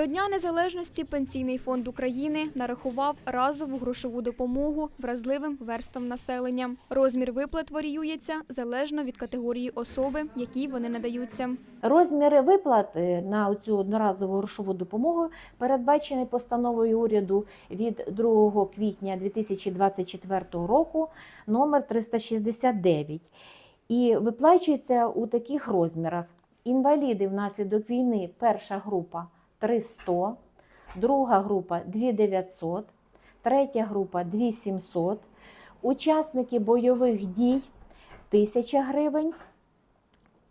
До Дня Незалежності Пенсійний фонд України нарахував разову грошову допомогу вразливим верствам населення. Розмір виплат варіюється залежно від категорії особи, якій вони надаються. Розміри виплат е, на цю одноразову грошову допомогу передбачені постановою уряду від 2 квітня 2024 року номер 369 і виплачується у таких розмірах. Інваліди внаслідок війни перша група 300, друга група 2900, третя група 2700, учасники бойових дій 1000 гривень,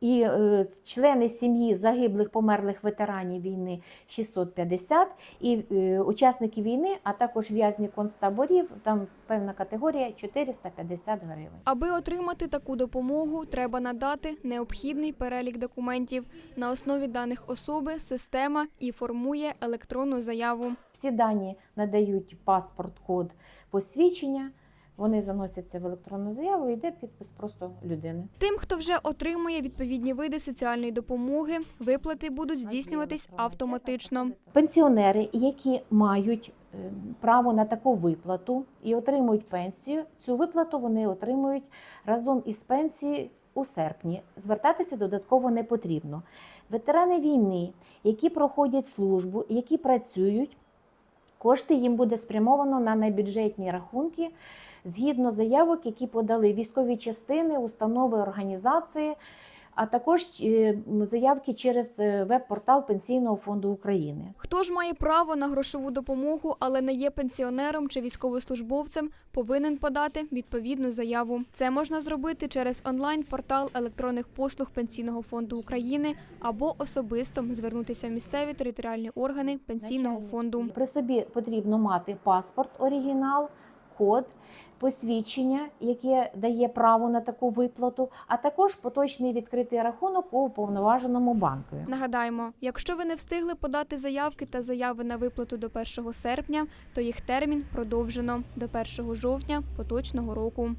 і е, члени сім'ї загиблих померлих ветеранів війни 650, і е, учасники війни, а також в'язні концтаборів, там певна категорія 450 гривень. Аби отримати таку допомогу, треба надати необхідний перелік документів. На основі даних особи система і формує електронну заяву. Всі дані надають паспорт, код посвідчення. Вони заносяться в електронну заяву, і йде підпис просто людини. Тим, хто вже отримує відповідні види соціальної допомоги, виплати будуть здійснюватись автоматично. Пенсіонери, які мають е, право на таку виплату і отримують пенсію, цю виплату вони отримують разом із пенсією у серпні. Звертатися додатково не потрібно. Ветерани війни, які проходять службу, які працюють, кошти їм буде спрямовано на найбюджетні рахунки згідно заявок, які подали військові частини, установи, організації, а також е, заявки через е, веб-портал Пенсійного фонду України. Хто ж має право на грошову допомогу, але не є пенсіонером чи військовослужбовцем, повинен подати відповідну заяву. Це можна зробити через онлайн-портал електронних послуг Пенсійного фонду України або особисто звернутися в місцеві територіальні органи пенсійного фонду. При собі потрібно мати паспорт, оригінал, код, посвідчення, яке дає право на таку виплату, а також поточний відкритий рахунок у уповноваженому банку. Нагадаємо, якщо ви не встигли подати заявки та заяви на виплату до 1 серпня, то їх термін продовжено до 1 жовтня поточного року.